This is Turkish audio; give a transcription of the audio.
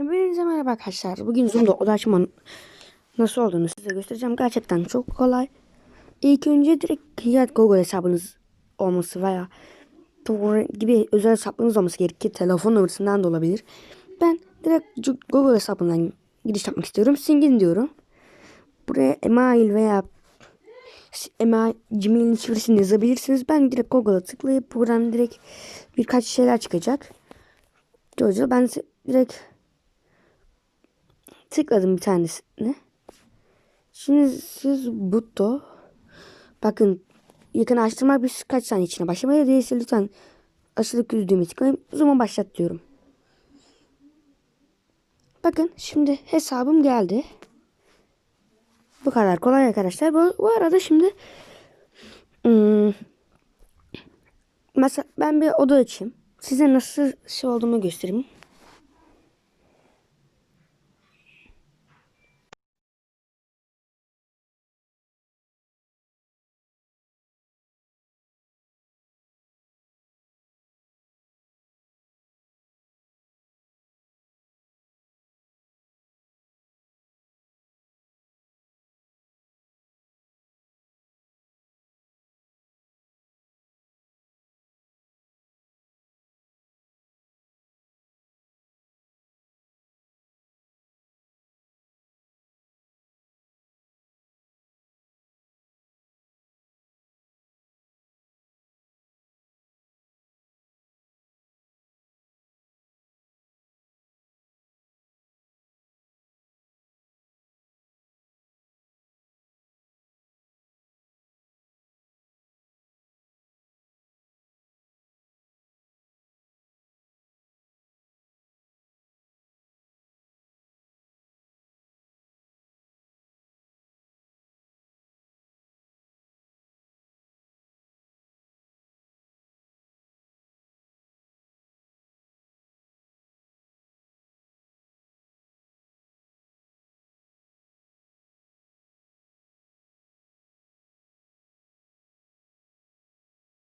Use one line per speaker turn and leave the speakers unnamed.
Hepinize merhaba arkadaşlar. Bugün Zoom'da oda açmanın nasıl olduğunu size göstereceğim. Gerçekten çok kolay. İlk önce direkt Hiyat Google hesabınız olması veya Tor gibi özel hesaplarınız olması gerekir. Telefon numarasından da olabilir. Ben direkt Google hesabından giriş yapmak istiyorum. Singin diyorum. Buraya email veya email Gmail'in şifresini yazabilirsiniz. Ben direkt Google'a tıklayıp buradan direkt birkaç şeyler çıkacak. Göreceğiz. Ben direkt tıkladım bir tanesine. Şimdi siz butto bakın yakınlaştırma bir kaç saniye içine başlamaya değilse lütfen aşırı düğmeye tıklayın. O zaman başlat diyorum. Bakın şimdi hesabım geldi. Bu kadar kolay arkadaşlar. Bu, bu arada şimdi hmm, mesela ben bir oda açayım. Size nasıl şey olduğunu göstereyim.